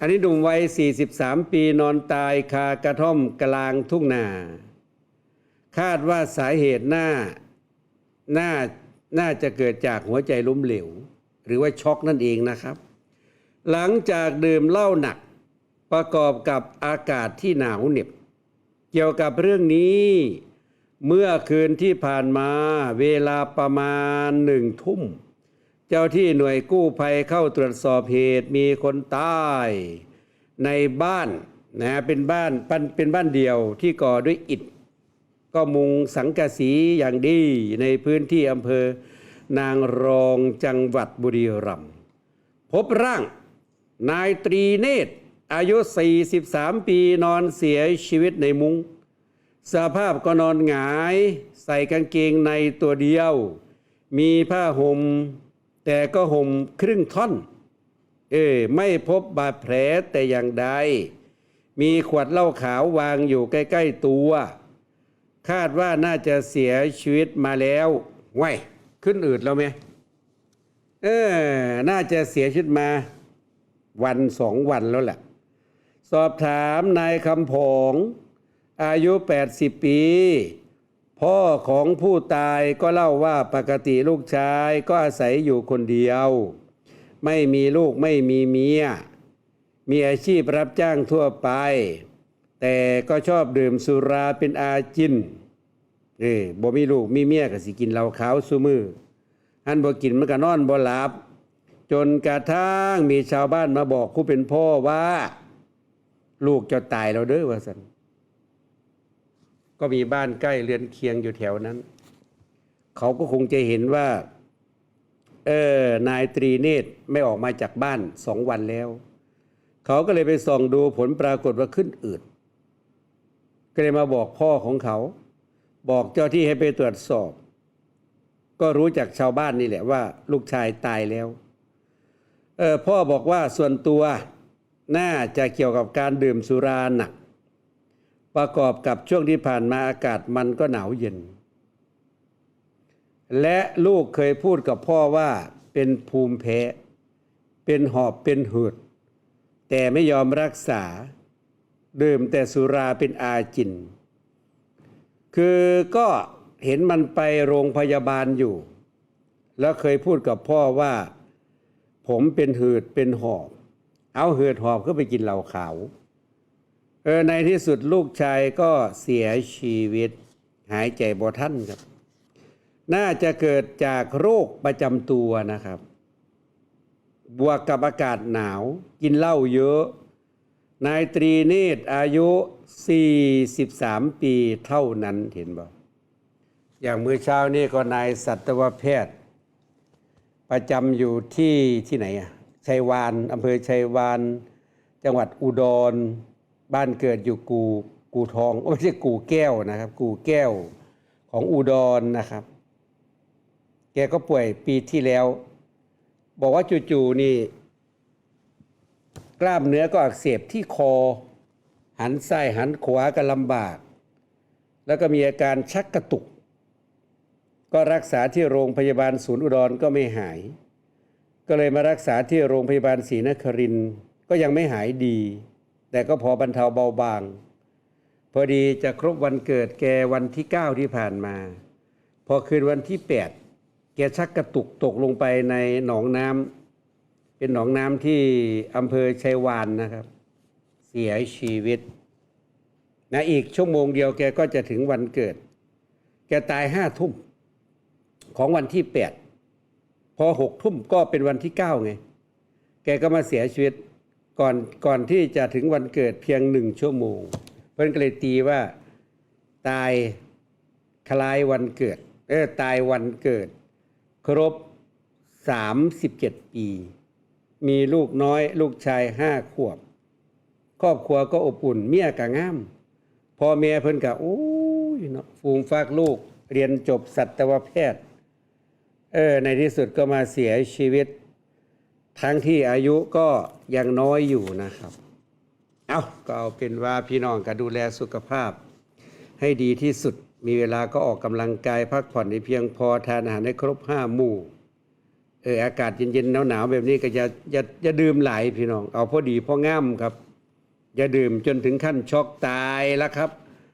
อันนี้หนุ่มวัย 43 ปีนอนตายคากระท่อมกลางทุ่งนา คาดว่าสาเหตุหน่าน่าน่าจะเกิดจากหัวใจล้มเหลว หรือว่าช็อกนั่นเองนะครับ หลังจากดื่มเหล้าหนักประกอบกับอากาศที่หนาวเหน็บ เกี่ยวกับเรื่องนี้ เมื่อคืนที่ผ่านมาเวลาประมาณหนึ่งทุ่ม เจ้าที่หน่วยกู้ภัยเข้าตรวจสอบเหตุมีคนตายในบ้านนะเป็นบ้านเป็นบ้านเดียวที่ก่อด้วยอิฐ ก็มุงสังกะสีอย่างดีในพื้นที่อำเภอนางรองจังหวัดบุรีรัมย์พบร่างนายตรีเนตร อายุ 43 ปีนอนเสียชีวิตในมุง้งสภาพก็นอนหงาย ใส่กางเกงในตัวเดียว มีผ้าห่ม แต่ก็ห่มครึ่งท่อน เอ้ไม่พบบาดแผลแต่อย่างใด มีขวดเหล้าขาววางอยู่ใกล้ ๆ ตัว คาดว่าน่าจะเสียชีวิตมาแล้วไว้ยขึ้นอืดแล้วไหมเออ น่าจะเสียชีวิตมา วันสองวันแล้วแหละ สอบถามนายคำผงอายุ 80 ปี พ่อของผู้ตายก็เล่าว่าปกติลูกชายก็อาศัยอยู่คนเดียว ไม่มีลูกไม่มีเมีย มีอาชีพรับจ้างทั่วไป แต่ก็ชอบดื่มสุราเป็นอาจินเอ้บ่มีลูกมีเมียก็สิกินเหล้าขาวซุมือหันบ่กินมันก็นอนบ่หลับ จนกระทั่งมีชาวบ้านมาบอกผู้เป็นพ่อว่า ลูกจะตายแล้วเด้อว่าสัน ก็มีบ้านใกล้เรือนเคียงอยู่แถวนั้น เขาก็คงจะเห็นว่า เออนายตรีเนตรไม่ออกมาจากบ้านสองวันแล้ว เขาก็เลยไปส่องดูผลปรากฏว่าขึ้นอืดก็เลยมาบอกพ่อของเขา บอกเจ้าที่ให้ไปตรวจสอบ ก็รู้จากชาวบ้านนี่แหละว่า ลูกชายตายแล้ว เออพ่อบอกว่าส่วนตัวน่าจะเกี่ยวกับการดื่มสุราหนัก ประกอบกับช่วงที่ผ่านมาอากาศมันก็หนาวเย็น และลูกเคยพูดกับพ่อว่าเป็นภูมิแพ้ เป็นหอบเป็นหืด แต่ไม่ยอมรักษา ดื่มแต่สุราเป็นอาจิน คือก็เห็นมันไปโรงพยาบาลอยู่ แล้วเคยพูดกับพ่อว่า ผมเป็นหืดเป็นหอบ เอาหืดหอบก็ไปกินเหล้าขาว ออในที่สุดลูกชายก็เสียชีวิตหายใจบ่ทันครับ น่าจะเกิดจากโรคประจำตัวนะครับ บวกกับอากาศหนาว กินเหล้าเยอะ นายตรีเนตรอายุ 43 ปีเท่านั้นเห็นบ่อย่างมื้อเช้านี่ก็นายสัตวแพทย์ ประจำอยู่ที่ที่ไหนอะชัยวานอำเภอชัยวาน จังหวัดอุดร บ้านเกิดอยู่กูกูทองไม่ใช่กูแก้วนะครับ กูแก้วของอุดรนะครับ แกก็ป่วยปีที่แล้ว บอกว่าจู่ๆนี่ กล้ามเนื้อก็อักเสบที่คอ หันซ้ายหันขวาก็ลำบาก แล้วก็มีอาการชักกระตุก ก็รักษาที่โรงพยาบาลศูนย์อุดรก็ไม่หาย ก็เลยมารักษาที่โรงพยาบาลศรีนครินก็ยังไม่หายดี แต่ก็พอบรรเทาเบาบาง พอดีจะครบวันเกิดแกวันที่ 9 ที่ผ่านมา พอคืนวันที่ 8 แกชักกระตุกตกลงไปในหนองน้ำเป็นหนองน้ำที่อำเภอชัยวานนะครับ เสียชีวิตนะอีกชั่วโมงเดียวแกก็จะถึงวันเกิด แกตายห้าทุ่มของวันที่แปดพอหกทุ่มก็เป็นวันที่เก้าไง แกก็มาเสียชีวิต ก่อนก่อนที่จะถึงวันเกิดเพียงหนึ่งชั่วโมง เพื่อนก็เลยตีว่าตายคล้ายวันเกิดเออตายวันเกิด ครบสามสิบเจ็ดปี มีลูกน้อย ลูกชายห้าขวบ ครอบครัวก็อบอุ่น เมียกะงามพ่อแม่เพิ่นกะโอ้ยเนาะฟูมฟากลูก เรียนจบสัตวแพทย์ เออในที่สุดก็มาเสียชีวิต ทั้งที่อายุก็ยังน้อยอยู่นะครับ เอาก็เอาเป็นว่าพี่น้องก็ดูแลสุขภาพ ให้ดีที่สุดมีเวลาก็ออกกำลังกายพักผ่อนให้เพียงพอทานอาหารให้ครบห้าหมู่เอออากาศเย็นๆหนาวๆแบบนี้ก็อย่าอย่าอย่าดื่มหลายพี่น้อง เอาพอดีพองามครับ อย่าดื่มจนถึงขั้นช็อกตายแล้วครับ